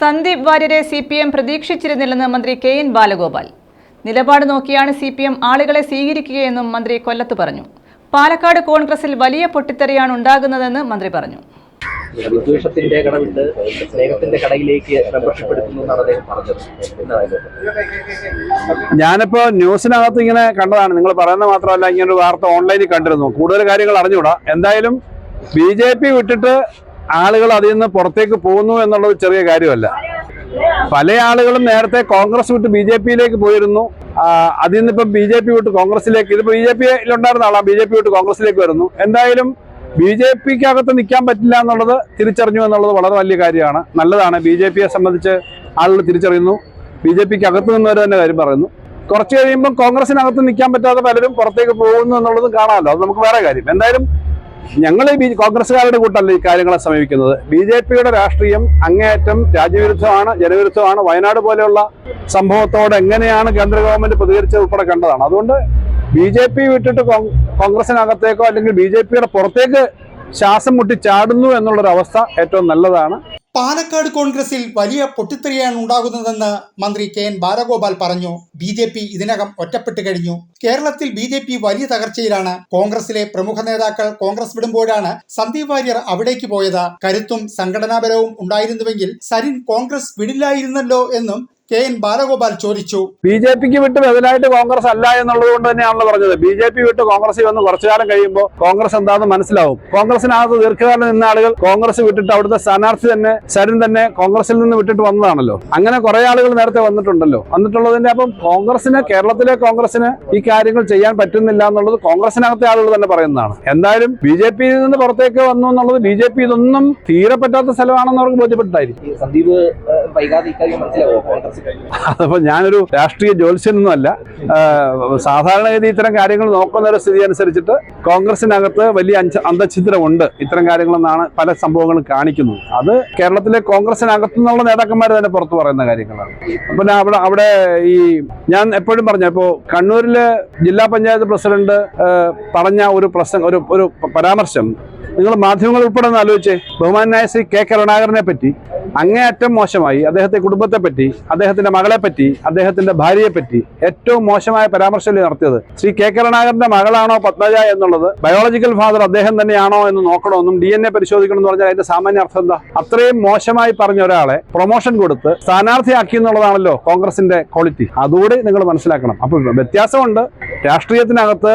സന്ദീപ് വാര്യരെ C P M പ്രതീക്ഷിച്ചിരുന്നില്ലെന്ന് മന്ത്രി കെ എൻ ബാലഗോപാൽ. നിലപാട് നോക്കിയാണ് സി പി എം ആളുകളെ സ്വീകരിക്കുകയെന്നും മന്ത്രി കൊല്ലത്ത് പറഞ്ഞു. പാലക്കാട് കോൺഗ്രസിൽ വലിയ പൊട്ടിത്തെറിയാണ് ഉണ്ടാകുന്നതെന്ന് മന്ത്രി പറഞ്ഞു. വിദ്വേഷത്തിന്റെ കടവിട്ട് സ്നേഹത്തിന്റെ കടയിലേക്ക് മെമ്പർഷിപ്പെടുത്തുന്നു എന്നാണ് അദ്ദേഹം പറഞ്ഞത്. എന്താണ് ഞാനിപ്പോ ന്യൂസിനകത്ത് ഇങ്ങനെ കണ്ടതാണ്. നിങ്ങൾ പറയുന്നത് മാത്രമല്ല ഇങ്ങനെ ഒരു വാർത്ത ഓൺലൈനിൽ കണ്ടിരുന്നു. കൂടുതൽ കാര്യങ്ങൾ അറിഞ്ഞുകൂടാ. എന്തായാലും ബി ജെ പി വിട്ടിട്ട് ആളുകൾ അതിൽ നിന്ന് പുറത്തേക്ക് പോകുന്നു എന്നുള്ളത് ചെറിയ കാര്യമല്ല. പല ആളുകളും നേരത്തെ കോൺഗ്രസ് വിട്ട് ബി ജെ പിയിലേക്ക് പോയിരുന്നു. അതിൽ നിന്ന് ഇപ്പം ബി ജെ പി വിട്ട് കോൺഗ്രസിലേക്ക് ഇതിപ്പോ ബി ജെ പിയിലുണ്ടായിരുന്ന ആളാണ് ബി ജെ പി വിട്ട് കോൺഗ്രസിലേക്ക് വരുന്നു. എന്തായാലും ബി ജെ പിക്ക് അകത്ത് നിൽക്കാൻ പറ്റില്ല എന്നുള്ളത് തിരിച്ചറിഞ്ഞു എന്നുള്ളത് വളരെ വലിയ കാര്യമാണ്. നല്ലതാണ്. ബി ജെ പിയെ സംബന്ധിച്ച് ആളുകൾ തിരിച്ചറിയുന്നു. ബി ജെ പിക്ക് അകത്ത് നിന്നവർ തന്നെ കാര്യം പറയുന്നു. കുറച്ച് കഴിയുമ്പോൾ കോൺഗ്രസിനകത്ത് നിൽക്കാൻ പറ്റാതെ പലരും പുറത്തേക്ക് പോകുന്നു എന്നുള്ളതും കാണാമല്ലോ. അത് നമുക്ക് വേറെ കാര്യം. എന്തായാലും ഞങ്ങൾ ബി- കോൺഗ്രസ്സുകാരുടെ കൂട്ടല്ല ഈ കാര്യങ്ങളെ സമീപിക്കുന്നത്. ബി ജെ പിയുടെ രാഷ്ട്രീയം അങ്ങേയറ്റം രാജ്യവിരുദ്ധമാണ് ജനവിരുദ്ധമാണ്. വയനാട് പോലെയുള്ള സംഭവത്തോട് എങ്ങനെയാണ് കേന്ദ്ര ഗവൺമെന്റ് പ്രതികരിച്ചത് ഉൾപ്പെടെ കണ്ടതാണ്. അതുകൊണ്ട് ബി ജെ പി വിട്ടിട്ട് കോൺഗ്രസിനകത്തേക്കോ അല്ലെങ്കിൽ ബി ജെ പിയുടെ പുറത്തേക്ക് ശ്വാസം മുട്ടി ചാടുന്നു എന്നുള്ളൊരു അവസ്ഥ ഏറ്റവും നല്ലതാണ്. പാലക്കാട് കോൺഗ്രസിൽ വലിയ പൊട്ടിത്തെറിയാണ് ഉണ്ടാകുന്നതെന്ന് മന്ത്രി കെ എൻ ബാലഗോപാൽ പറഞ്ഞു. ബി ജെ പി ഇതിനകം ഒറ്റപ്പെട്ട് കഴിഞ്ഞു. കേരളത്തിൽ ബി ജെ പി വലിയ തകർച്ചയിലാണ്. കോൺഗ്രസിലെ പ്രമുഖ നേതാക്കൾ കോൺഗ്രസ് വിടുമ്പോഴാണ് സന്ദീപ് വാര്യർ അവിടേക്ക് പോയത്. കരുത്തും സംഘടനാപരവും ഉണ്ടായിരുന്നുവെങ്കിൽ സരിൻ കോൺഗ്രസ് വിടില്ലായിരുന്നല്ലോ എന്നും കെ എൻ ബാലഗോപാൽ ചോദിച്ചു. ബി ജെ പിക്ക് വിട്ട് ബദലായിട്ട് കോൺഗ്രസ് അല്ല എന്നുള്ളത് കൊണ്ട് തന്നെയാണല്ലോ പറഞ്ഞത്. ബി ജെ പി വിട്ട് കോൺഗ്രസ് വന്ന് കുറച്ചു കാലം കഴിയുമ്പോൾ കോൺഗ്രസ് എന്താണെന്ന് മനസ്സിലാവും. കോൺഗ്രസിനകത്ത് ദീർഘകാലം നിന്ന ആളുകൾ കോൺഗ്രസ് വിട്ടിട്ട് അവിടുത്തെ സ്ഥാനാർത്ഥി തന്നെ ശരൺ തന്നെ കോൺഗ്രസിൽ നിന്ന് വിട്ടിട്ട് വന്നതാണല്ലോ. അങ്ങനെ കുറെ ആളുകൾ നേരത്തെ വന്നിട്ടുണ്ടല്ലോ. വന്നിട്ടുള്ളതിന്റെ അപ്പം കോൺഗ്രസിന് കേരളത്തിലെ കോൺഗ്രസിന് ഈ കാര്യങ്ങൾ ചെയ്യാൻ പറ്റുന്നില്ല എന്നുള്ളത് കോൺഗ്രസിനകത്തെ ആളുകൾ തന്നെ പറയുന്നതാണ്. എന്തായാലും ബി ജെ പിയിൽ നിന്ന് പുറത്തേക്ക് വന്നു എന്നുള്ളത് ബി ജെ പി ഇതൊന്നും തീരെ പറ്റാത്ത സ്ഥലമാണെന്ന് അവർക്ക് ബോധ്യപ്പെട്ടായിരിക്കും സന്ദീപ് അതപ്പോ ഞാനൊരു രാഷ്ട്രീയ ജ്യോത്സ്യനൊന്നുമല്ല. സാധാരണഗതി ഇത്തരം കാര്യങ്ങൾ നോക്കുന്ന ഒരു സ്ഥിതി അനുസരിച്ചിട്ട് കോൺഗ്രസിനകത്ത് വലിയ അന്തഛിദ്രമുണ്ട്. ഇത്തരം കാര്യങ്ങളെന്നാണ് പല സംഭവങ്ങളും കാണിക്കുന്നത്. അത് കേരളത്തിലെ കോൺഗ്രസിനകത്തു നിന്നുള്ള നേതാക്കന്മാർ തന്നെ പുറത്തു പറയുന്ന കാര്യങ്ങളാണ്. അപ്പൊ അവിടെ അവിടെ ഈ ഞാൻ എപ്പോഴും പറഞ്ഞു ഇപ്പോ കണ്ണൂരിലെ ജില്ലാ പഞ്ചായത്ത് പ്രസിഡന്റ് പറഞ്ഞ ഒരു പ്രസംഗം ഒരു ഒരു പരാമർശം നിങ്ങൾ മാധ്യമങ്ങൾ ഉൾപ്പെടെ ഒന്ന് ആലോചിച്ചേ. ബഹുമാനായ ശ്രീ കെ കരുണാകരനെ പറ്റി അങ്ങേയറ്റം മോശമായി അദ്ദേഹത്തെ കുടുംബത്തെ പറ്റി അദ്ദേഹത്തിന്റെ മകളെ പറ്റി അദ്ദേഹത്തിന്റെ ഭാര്യയെ പറ്റി ഏറ്റവും മോശമായ പരാമർശമല്ലേ നടത്തിയത്? ശ്രീ കെ കരുണാകരന്റെ മകളാണോ പത്മജ എന്നുള്ളത് ബയോളജിക്കൽ ഫാദർ അദ്ദേഹം തന്നെയാണോ എന്ന് നോക്കണമെന്നും ഡി എൻ എ പരിശോധിക്കണം എന്ന് പറഞ്ഞാൽ അതിന്റെ സാമാന്യ അർത്ഥം എന്താ? അത്രയും മോശമായി പറഞ്ഞ ഒരാളെ പ്രൊമോഷൻ കൊടുത്ത് സ്ഥാനാർത്ഥിയാക്കി എന്നുള്ളതാണല്ലോ കോൺഗ്രസിന്റെ ക്വാളിറ്റി അതുകൂടി നിങ്ങൾ മനസ്സിലാക്കണം. അപ്പൊ വ്യത്യാസമുണ്ട്. രാഷ്ട്രീയത്തിനകത്ത്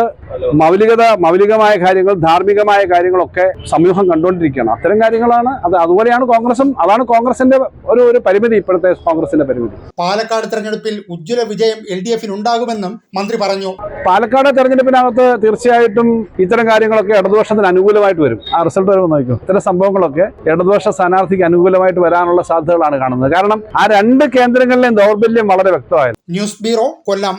മൗലികത മൗലികമായ കാര്യങ്ങൾ ധാർമ്മികമായ കാര്യങ്ങളൊക്കെ സമൂഹം കണ്ടുകൊണ്ടിരിക്കുകയാണ്. അത്തരം കാര്യങ്ങളാണ് അത് അതുപോലെയാണ് കോൺഗ്രസും അതാണ് കോൺഗ്രസിന്റെ ഒരു ഒരു പരിമിതി ഇപ്പോഴത്തെ കോൺഗ്രസിന്റെ പരിമിതി. പാലക്കാട് തെരഞ്ഞെടുപ്പിൽ ഉജ്ജ്വല വിജയം എൽ ഡി എഫിന് ഉണ്ടാകുമെന്നും മന്ത്രി പറഞ്ഞു. പാലക്കാട് തെരഞ്ഞെടുപ്പിനകത്ത് തീർച്ചയായിട്ടും ഇത്തരം കാര്യങ്ങളൊക്കെ ഇടതുപക്ഷത്തിന് അനുകൂലമായിട്ട് വരും. ആ റിസൾട്ട് വരുമ്പോൾ നോക്കും ഇത്തരം സംഭവങ്ങളൊക്കെ ഇടതുപക്ഷ സ്ഥാനാർത്ഥിക്ക് അനുകൂലമായിട്ട് വരാനുള്ള സാധ്യതകളാണ് കാണുന്നത്. കാരണം ആ രണ്ട് കേന്ദ്രങ്ങളിലെയും ദൗർബല്യം വളരെ വ്യക്തമായിരുന്നു. News bureau Kollam.